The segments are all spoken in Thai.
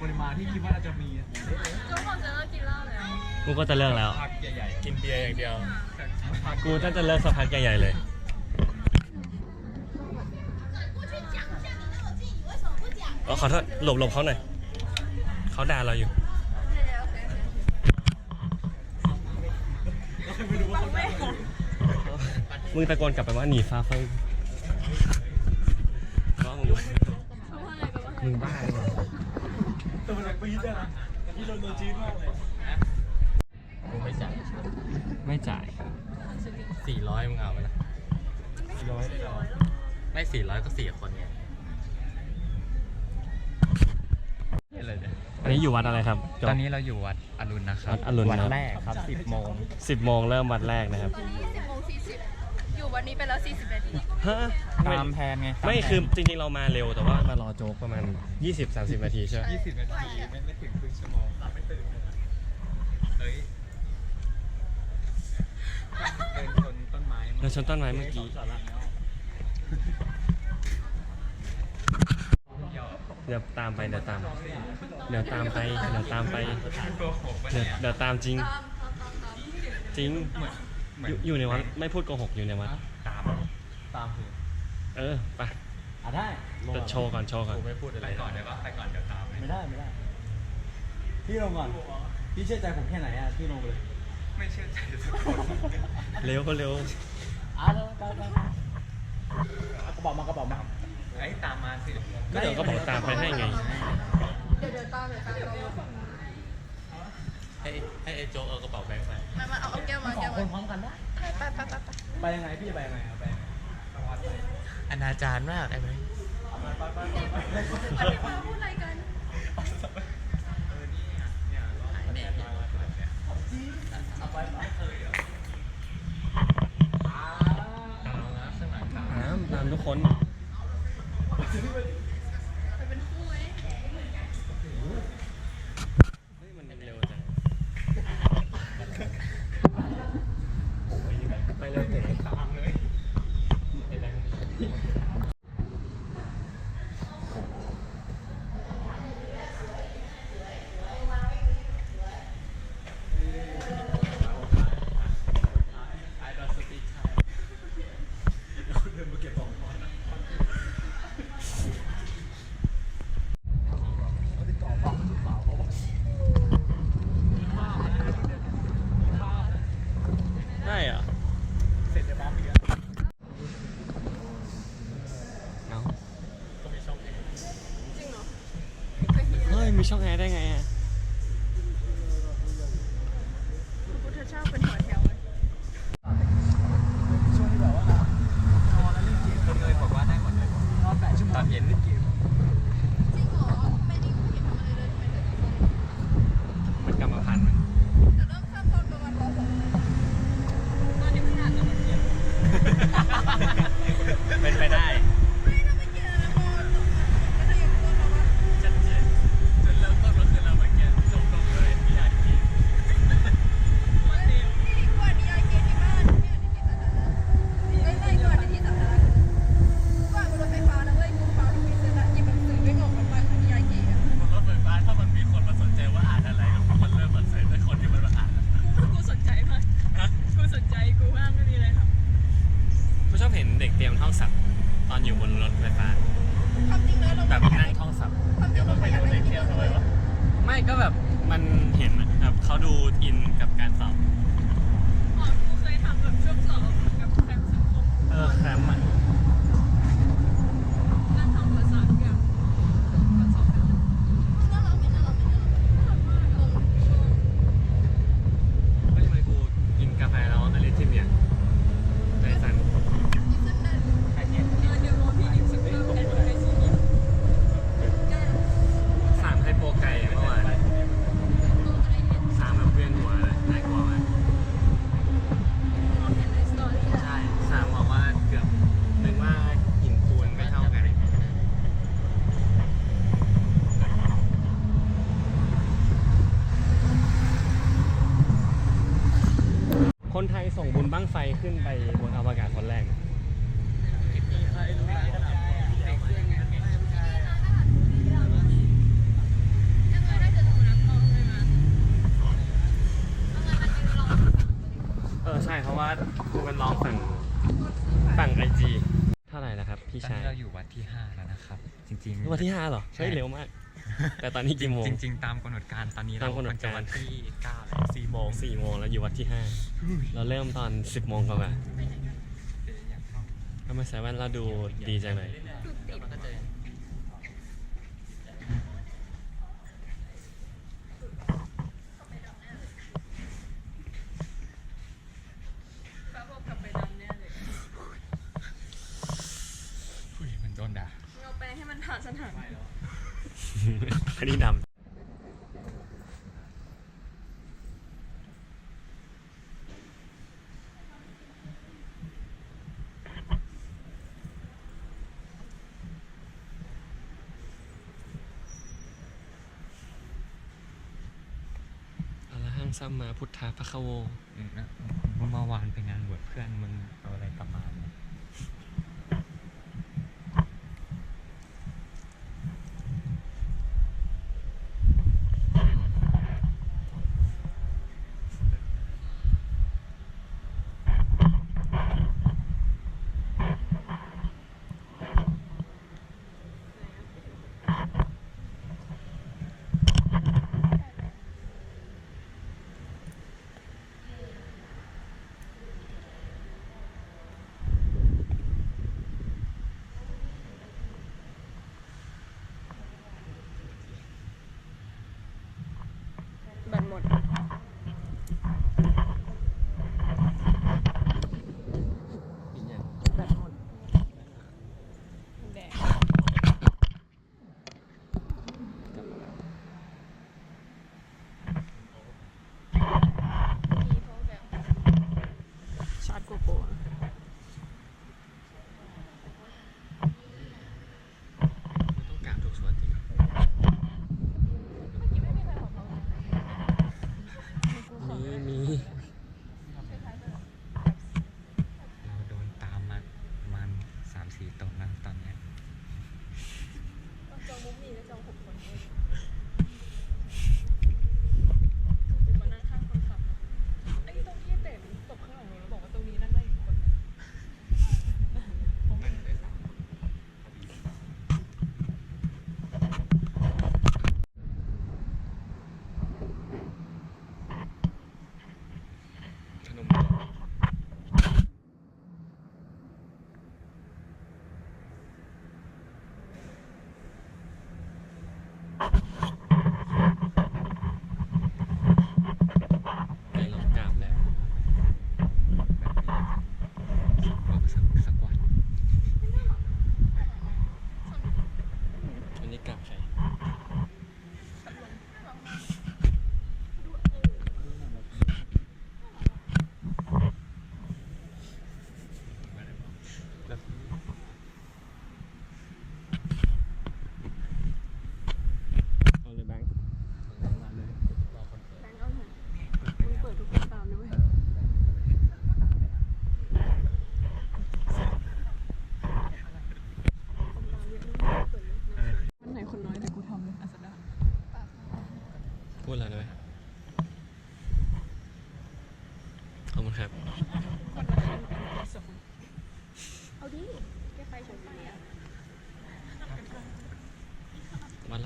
ที่คิดว่าเราจะมีอะโจ๊กบอกจะเลิกกินเหล้าแล้วกูก็จะเลิกแล้ว พักใหญ่กินเบียร์อย่างเดียวๆกูน่าจะเลิกสักพักใหญ่ๆเลยเออขอโทษหลบหลบเขาหน่อย เขาด่าเราอยู่มึงตะโกนกลับไปว่าหนีฟ้าไฟก็มึงเขาว่าอะไรกันวะมึงบ้าหรือเปล่า ตัวมันปี๊ดอะนะที่โดนโดนจี๊ดมากเลยกูไม่จ่ายไม่จ่ายสี่ร้อยมึงเอาไปละร้อยเลยเหรอไม่สี่ร้อยก็สี่คนไงอะไรเนี่ยอันนี้อยู่วัดอะไรครับตอนนี้เราอยู่วัดอรุณนะครับวัดอรุณวัดครับแรกครับสิบโมงสิบโมงเริ่มวัดแรกนะครับตอนนี้สิบโมงสี่สิบอยู่วันนี้ไปแล้วสี่สิบนาที ฮะตามแพนไงตาไม่แผนคือจริงๆเรามาเร็วแต่ว่ามารอโจ๊กประมาณ 20-30 นาทีใช่ไหมยี่สิบนาทีไม่ไม่ถึงครึ่งชั่วโมงเราไม่ตื่นเลยนะเฮ้ยเดินชนต้นไม้เราชนต้นไม้เมื่อกี้ เดี๋ยวตามไปเดี๋ยวตาม เดี๋ยวตามไปเดี๋ยวตามไปโกหกปะเดี๋ยวเนี่ยเดี๋ยวตามจริงตามตามตามตามจริง เหมือนเหมือนอยู่อยู่ในวัดไม่พูดโกหกอยู่ในวัด ตาม ตามคือเออไปอะได้ลงจะโชว์ก่อนโชว์ก่อน กูไม่พูดอะไรไปก่อนได้ปะไปก่อนเดี๋ยวตามไม่ได้ไม่ได้ พี่ลงก่อน พี่เชื่อใจผมแค่ไหนอะพี่ลงไปเลยไม่เชื่อใจสักคนเร็วก็เร็วอะเร็วไปไปไปเอากระเป๋ามากระเป๋ามาไอ้ตามมาสิก็เดี๋ยวก็บอกตามไปให้ไง เดี๋ยวเดี๋ยวตามเดี๋ยวตามเดี๋ยวให้ให้ไอ้โจ๊กเอากระเป๋าแบงค์ไป มามาเอาเอาแก้วมาสอแก้งวคนพร้มาอมกันได้ไปไปไปไปไปไปยังไงพี่จะไปยังไงเอาไปยังไงเอาวัดไปอนาจารมากไอ้ไหมไปไปไปไปไปพูดอะไรกันเอาไปไปตามตามทุกคน ส่งบุญบ้างไฟขึ้นไปบนอวกาศคนแรกเออใช่เพราะว่ากูเป็นลองฝั่งฝั่งไอจีเท่าไหร่นะครับ พี่ชายเราอยู่วัดที่ 5 แล้วนะครับ จริงๆวัดที่ห้าเหรอใช่เร็วมาก แต่ตอนนี้กี่โมง จริง ๆ ตามกำหนดการตอนนี้ตามกำหนดการจะวันที่9แล้วสี่โมงสี่โมงแล้วอยู่วัดที่ห้าเราเริ่มตอนสิบโมงกว่าๆทำไมสายวันเราดูดีจังเลย ฟ้าบอกกลับไปดำแน่เลย อุ้ยมันโดนด่า เอาแปรงให้มันผ่านสนาม อันนี้ดำอรหังสัมมาพุทธาพะคะโวมเมื่อวานไปงานบวชเพื่อนมึงเอาอะไรกลับมา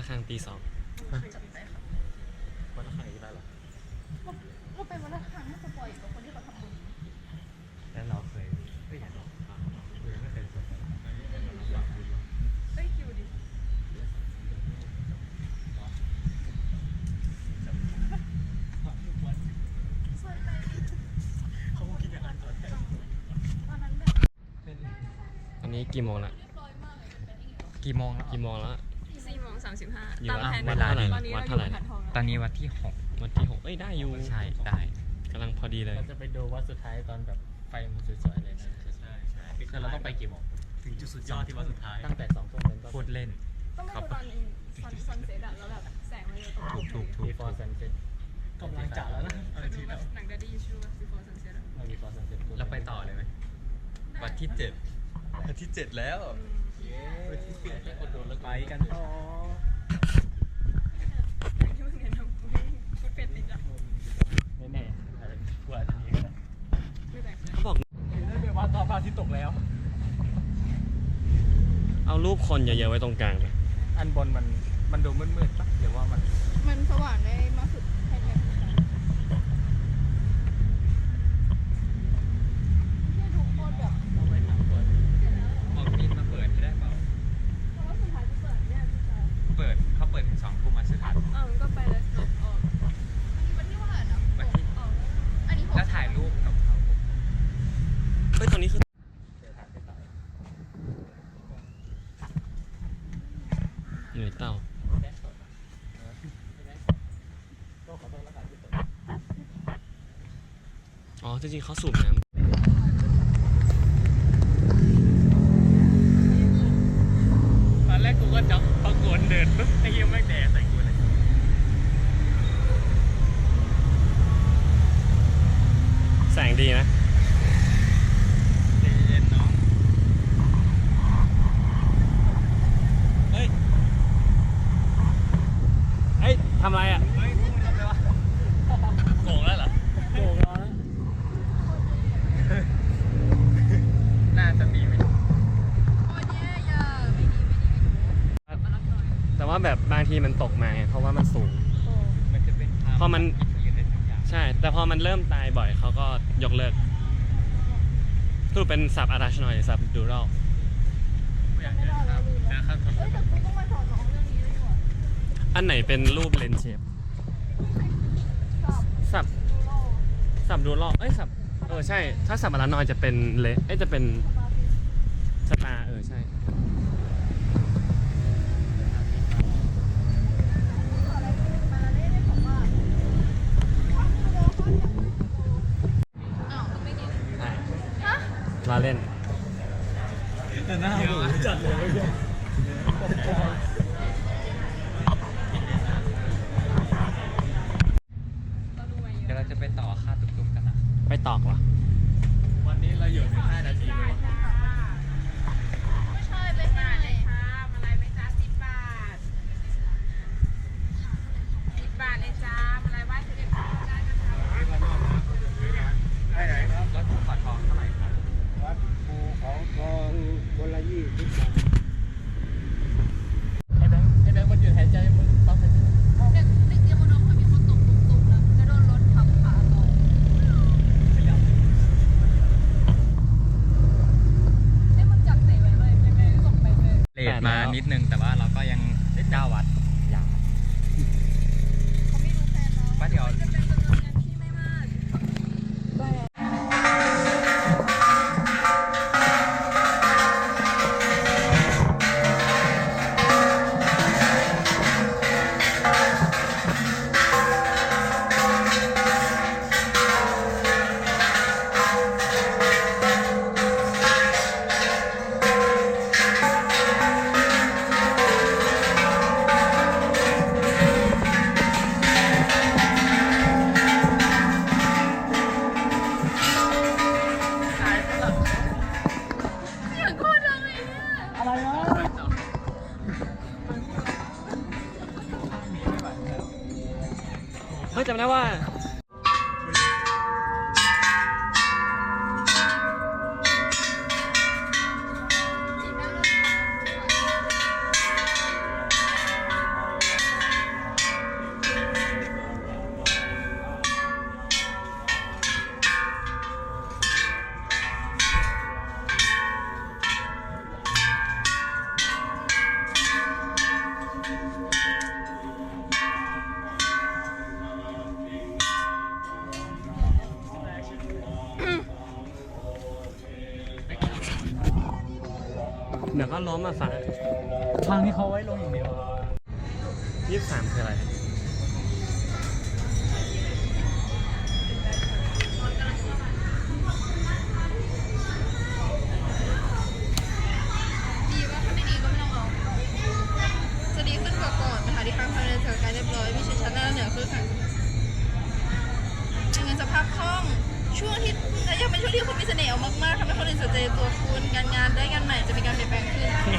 วันละครั้งตีสองจัดไปค่ะวันละครั้งอีกแล้วเหรอเราไปวันละครั้งน่าจะปล่อยกับคนที่เขาทำบุญแล้วเราเคยเฮ้ยเราเคยไม่เคยสวดเอ้ยคิวดิอันนี้กี่โมงละกี่โมงแล้วกี่โมงแล้วสี่โมงสามสิบห้าอยู่ตามวัดแผนวัดเท่าไหร่ตอนนี้วัดเราอเท่ายู่ไหร่หันทองตอนนี้วัดที่หกวันที่หกเอ้ยได้อยู่ใช่ได้กำลังพอดีเลย เราจะไปดูวัดสุดท้ายตอนแบบไฟมันสวยๆเลยนะใช่ใช่คือเราต้องไปกี่โมงถึงจุดสุดยอดที่วัดสุดท้ายตั้งแต่สองทุ่มเป็นต้นพูดเล่น ต้องไปดูตอนซันซันเซ็ตอะแล้วแบบแสงมันจะตกถูกถูกถูก before sunset กำลังจะแล้วนะไปดูว่าหนังดัดดี้ชูว่า before sunset อะเรา before sunset เราไปต่อเลยไหมวัดที่เจ็ดวัดที่เจ็ดแล้ว ไปกันต่อแน่ๆอาจจะกลัวจะหนีก็ได้เขาบอกได้ไปวัดตอนพระอาทิตย์ตกแล้ว เอารูปคนเยอะๆไว้ตรงกลางไปอันบนมันมันดูมืดๆปะหรือว่ามันมันสว่างได้มากสุด จริงๆเขาสูบน้ำอนแรกกูก็จ็อกพอกูเดินปุ๊บไอ้เหี้ยไม่งแดดใส่กูเลยำแสงดีนะ ใจเย็นๆน้อง เฮ้ย เฮ้ยทำอะไรอะ เฮ้ยพวกมึงทำอะไรวะ โกงแล้วเหรอ โอ้ร้อน น่าจะมีไม่ โอ้ยเนี่ยอย่าไม่ดีไม่ดีไม่ดีมารับหน่อย แต่ ว่าแบบบางทีมันตกมาไงเพราะว่ามันสูงโอ้มันจะเป็นภาพพอมันยืนในทุกอย่างใช่ แต่พอมันเริ่มตายบ่อยเขาก็ยกเลิกสรุปเป็นสับอาราชนอยหรือสับดูรัลกูอยากเดินข้ามเดินข้ามถนเอ้ยนแต่กูต้องมาสอนน้องเรื่องนี้ด้วยดีกว่าอันไหนเป็นรูปเลนเชฟชอบสับดูโลกสับดูรัลเอ้ยสับเออใช่ ถ้าสับอาราชนอยจะเป็นเลเอ้ยจะเป็นสมาธิสตาร์เออใช่ อะไรมาเล่นได้ผมว่าอ้าวมึงไม่กิน ใช่ ฮะ ลาเล่น แต่หน้าหมูจัดเลยไม่ใช่ เราดูไหม เดี๋ยวเราจะไปต่อค่าตุกๆกันนะ ไปตอกว่ะ วันนี้เราอยู่ถึง5นาทีเลยวะ ไม่ใช่ไปไหน อะไรไหมจ๊ะสิบบาทสิบบาทเลยจ้าอะไรไหว้เสด็จพ่อได้นะคะ ได้ไหนครับแล้วขอทองเท่าไหร่ครับ วัดภูเขาทองคนละยี่สิบบาท ไอ้แบงค์ไอ้แบงค์มันหยุดหายใจมึงปั๊บหายใจ เด็กติดเตียงบนน้องเคยมีคนตกตุ่มๆแล้วแล้วโดนรถทับขาต่อยให้มึงจับเตะไว้เลยไม่ไม่ได้ส่งไปเลย เลทมา นิดนึงแต่ เฮ้ยจำได้ว่า เดี๋ยวก็ล้มมาฝั่งทางนี้เขาไว้ลงอย่างเดียวยี่สิบสามคืออะไร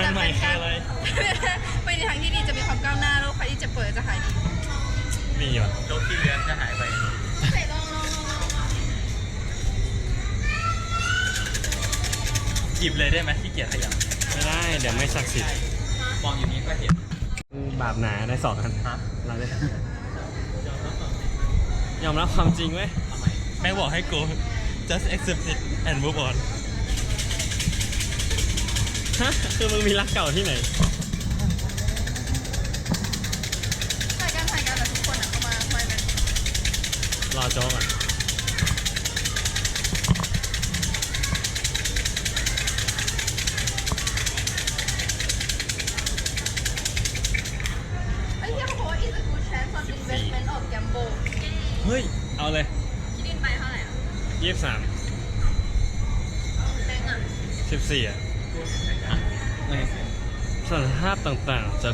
นงานใหม่คืออะไร ไปในทางที่ดีจะมีความก้าวหน้าโลกใครที่จะเปิดจะขายดีมีว่ะโลกที่เลี้ยงจะหายไป ใส่ลองลองลองลองลองหยิบเลยได้ไหมที่เกียจขยับไม่ได้ เดี๋ยวไม่ศักดิ์สิทธิ์มองอยู่นี้ก็เห็น บาปหนาได้สองอันเราได้ยอมรับความจริงเว้ยแม่งบอกให้กู just accept it and move on ฮะคือมึงมีรักเก่าที่ไหน ถ่ายกันถ่ายกันแต่ทุกคนอะเข้ามาคอยแบบรอโจ๊กอะ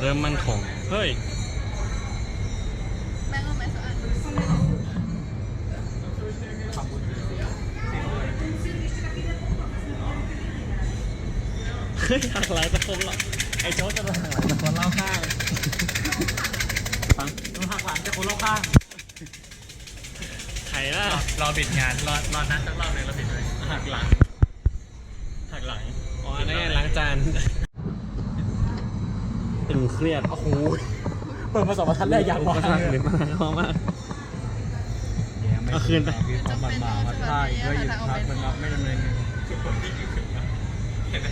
เริ่มมั่นคง เฮ้ยแบงก์เอาไหมสักอันเฮ้ยหักหลังจะคมหรอไอ้โจ๊กจะมาหักหลังจะคนเล่าข้างฟังต้องหักหลังจะคนเล่าข้างไข่ล่ะรอปิดงานรอรอนัดสักรอบหนึงแล้วปิดเลยหักหลังหักหลัง อ๋ออันนี้นไงล้างจาน ตึงเครียดโอ้โหเปิดมาสองบรรทัดแรกยาวกว่ามาก หรือมากพอมาก เอาคืนไปวิความบาดหมางมาท่ายก็หยุดพักมันรับไม่ดำเนินงานทุกคนที่อยู่ขึ้นมาเห็นไหม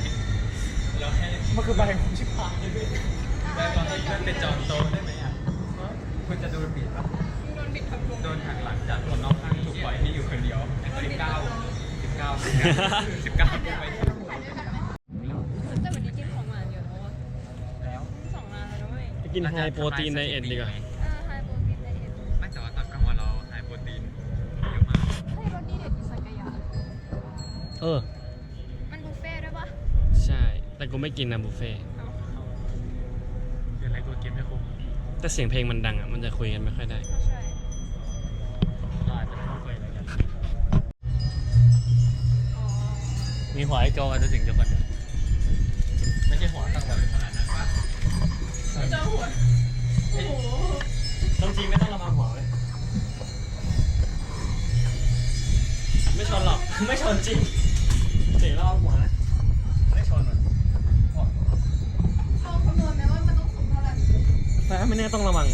แล้วให้มันคือใบของชิบหายเลยได้ตอนที่มันเป็นจอนโตได้ไหมอะคุณจะโดนบีบปะโดนบิดทำลงโดนหักหลังจากคนนอกข้างถูกปล่อยให้อยู่คนเดียวสิบเก้าสิบเก้าสิบเก้าไป กินไฮโปรตีนไดเอทดีกว่าเออไฮโปรตีนไดเอทไม่แต่ว่าตอนกลางวันเราไฮโปรตีนเยอะมากเฮ้ยรสดีเด็ดอิซากายะเออ มันบุฟเฟ่ต์ด้วยปะใช่ แต่กูไม่กินนะบุฟเฟ่ต์เดี๋ยวอะไรกูกินไม่คุ้มแต่เสียงเพลงมันดังอะ มันจะคุยกันไม่ค่อยได้ก็ใช่เราอาจจะไม่ต้องคุยอะไรกันอ๋อมีหัวไอ้โจอาจจะถึงจะคน จอหัวโอ้โหต้องจริงไม่ต้องระวังหัวเลย ไม่ชนหรอก ไม่ชนจริงเสียงระวังหัวนะ ไม่ชนหรอกลองคำนวณไหมว่ามันต้องสูงเท่าไหร่ แต่ไม่แน่ต้องระวัง